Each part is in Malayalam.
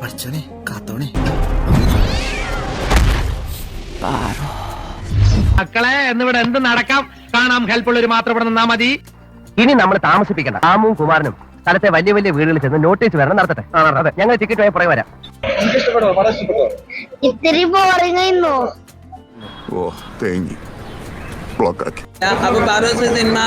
പഠിച്ചോനെ കാത്തോണേ മക്കളെ എന്നിവിടെ എന്ത് നടക്കാം? കാണാം ഹെൽപ്പ് ഉള്ളൊരു മാത്രം ഇവിടെ നിന്നാ മതി. ഇനി നമ്മൾ താമസിപ്പിക്കണം ആമും കുമാരനും സ്ഥലത്തെ വലിയ വലിയ വീടുകളിൽ ചെന്ന് നോട്ടീസ് വരണം നടത്തട്ടെ. അതെ ഞങ്ങൾ ടിക്കറ്റ് പോയി പുറകെ വരാം. ഇത്തിരി ബോറിംഗ് ഓ തേങ്ങി. ബ്ലോക്കാക്കി അപ്പൊ സിനിമ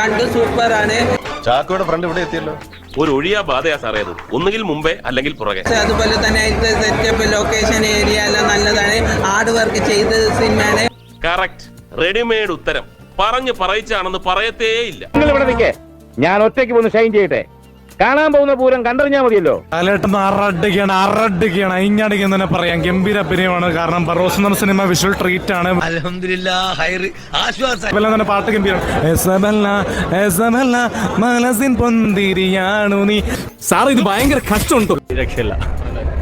കണ്ടു സൂപ്പർ ആണ്. ചാക്കോയുടെ ഫ്രണ്ട് ഇവിടെ എത്തിയല്ലോ. ഒരു ഒഴിയാ ബാധയാ സാറേ അത്. ഒന്നുകിൽ മുമ്പേ അല്ലെങ്കിൽ പുറകെ. അതുപോലെ തന്നെ അതിന്റെ സെറ്റപ്പ് ലൊക്കേഷൻ ഏരിയ എല്ലാം നല്ലതാണ്. ഹാർഡ് വർക്ക് ചെയ്ത് സിനിമയാണ്. കറക്റ്റ് റെഡിമെയ്ഡ് ഉത്തരം. പറഞ്ഞു പറയിച്ചാണെന്ന് പറയത്തേ ഇല്ല നിങ്ങൾ ഇവിടെ നിൽക്കേ. ഞാൻ ഒറ്റയ്ക്ക് ഒന്ന് ഷൈൻ ചെയ്യട്ടെ. കാണാൻ പോകുന്ന പൂരം കണ്ടറിഞ്ഞാ മതിയല്ലോ. ലാലേട്ടൻ അറടിക്കാണ് അറടിക്കാണ് അയിഞ്ഞടിക്കാൻ തന്നെ പറയാം. ഗംഭീര അഭിനയമാണ്. കാരണം ബറോസ് എന്ന സിനിമ വിഷ്വൽ ട്രീറ്റ് ആണ്. ആശ്വാസം. തന്നെ പാട്ട് ഗംഭീരം മനസ്സിൻ പൊന്തിരിയാണു നീ. സാർ ഇത് ഭയങ്കര കഷ്ടമുണ്ട്. രക്ഷയില്ല.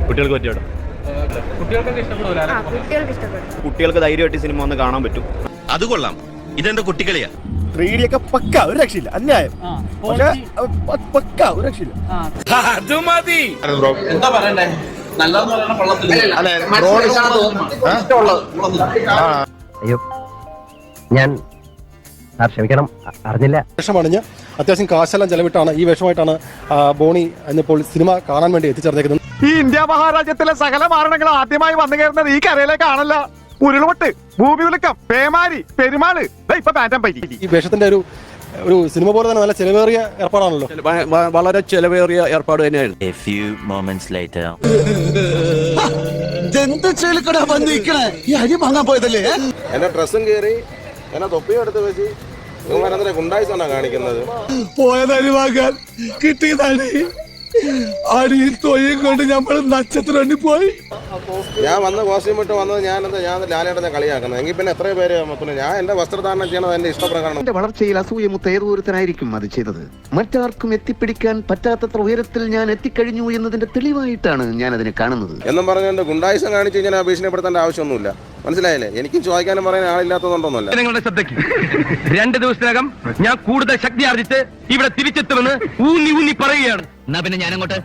കുട്ടികൾക്ക് പറ്റിയോടെ ആ കുട്ടികൾക്ക് ഇഷ്ടപ്പെടും കുട്ടികൾക്ക് ധൈര്യമായിട്ട് സിനിമ ഒന്ന് കാണാൻ പറ്റും. അത് കൊള്ളാം. ഇതെന്റെ കുട്ടികളിയാ? ത്രീ ഡി ഒക്കെ പക്ക ഒരു രക്ഷയില്ല. അന്യായം. പക്ഷെ പക്ക ഒരു രക്ഷയില്ല. അയ്യോ ഞാൻ സാർ ക്ഷമിക്കണം. അറിഞ്ഞില്ല. വിഷമണിഞ്ഞ് അത്യാവശ്യം കാശെല്ലാം ചെലവിട്ടാണ് ഈ വേഷമായിട്ടാണ് ബോണി എന്നിപ്പോൾ സിനിമ കാണാൻ വേണ്ടി എത്തിച്ചേർന്നേക്കുന്നത്. ഈ ഇന്ത്യ മഹാരാജ്യത്തിലെ സകല മാരണങ്ങൾ ആദ്യമായി വന്നു കയറുന്നത് ഈ കരയിലേക്കാണല്ല. ഉരുൾപൊട്ട് ഭൂമി വിളക്കം പേമാരി പെരുമാൾ. ഇപ്പൊ പാറ്റം പറ്റി ഈ വേഷത്തിന്റെ ഒരു ഒരു സിനിമ പോലെ തന്നെ നല്ല ചെലവേറിയ ഏർപ്പാടാണല്ലോ. വളരെ ചെലവേറിയ ഏർപ്പാട് തന്നെയായിരുന്നു. A few moments later. എന്റെ ഡ്രസ്സും കയറി എന്നെ തൊപ്പിയും എടുത്ത് വെച്ച് കാണിക്കുന്നത്. പോയതരി വാങ്ങാൻ കിട്ടിയതാണ്. അടിയിൽ തൊയ്യും കൊണ്ട് നമ്മൾ നക്ഷത്രം പോയി. ഞാൻ വന്ന് കോസ്റ്റ്യൂം ഇട്ട് വന്നത് ഞാൻ എന്താ ഞാൻ ലാലേട്ടനെ കളിയാക്കുന്നത്. എങ്കിൽ പിന്നെ എത്ര പേര് പിന്നെ ഞാൻ എന്റെ വസ്ത്രധാരണം ചെയ്യണത് എന്റെ ഇഷ്ടപ്രകാരം എന്റെ വളർച്ചയിൽ അസൂയ ഏതൊരുത്തനായിരിക്കും അത് ചെയ്തത്. മറ്റാർക്കും എത്തിപ്പിടിക്കാൻ പറ്റാത്തത്ര ഉയരത്തിൽ ഞാൻ എത്തിക്കഴിഞ്ഞു എന്നതിന്റെ തെളിവായിട്ടാണ് ഞാൻ അതിനെ കാണുന്നത്. എന്നും പറഞ്ഞു എന്റെ ഗുണ്ടായിസം കാണിച്ചു ഞാൻ ഭീഷണിപ്പെടുത്തേണ്ട ആവശ്യമൊന്നുമില്ല. മനസ്സിലായില്ലേ? എനിക്കും ചോദിക്കാനും പറയാൻ ആളില്ലാത്തതുകൊണ്ടൊന്നുമല്ല. നിങ്ങളുടെ ശ്രദ്ധയ്ക്ക്. രണ്ട് ദിവസത്തിനകം ഞാൻ കൂടുതൽ ശക്തി ആർജിച്ച് ഇവിടെ തിരിച്ചെത്തുമെന്ന് ഊന്നി ഊന്നി പറയുകയാണ്. എന്നാ പിന്നെ ഞാനങ്ങോട്ട്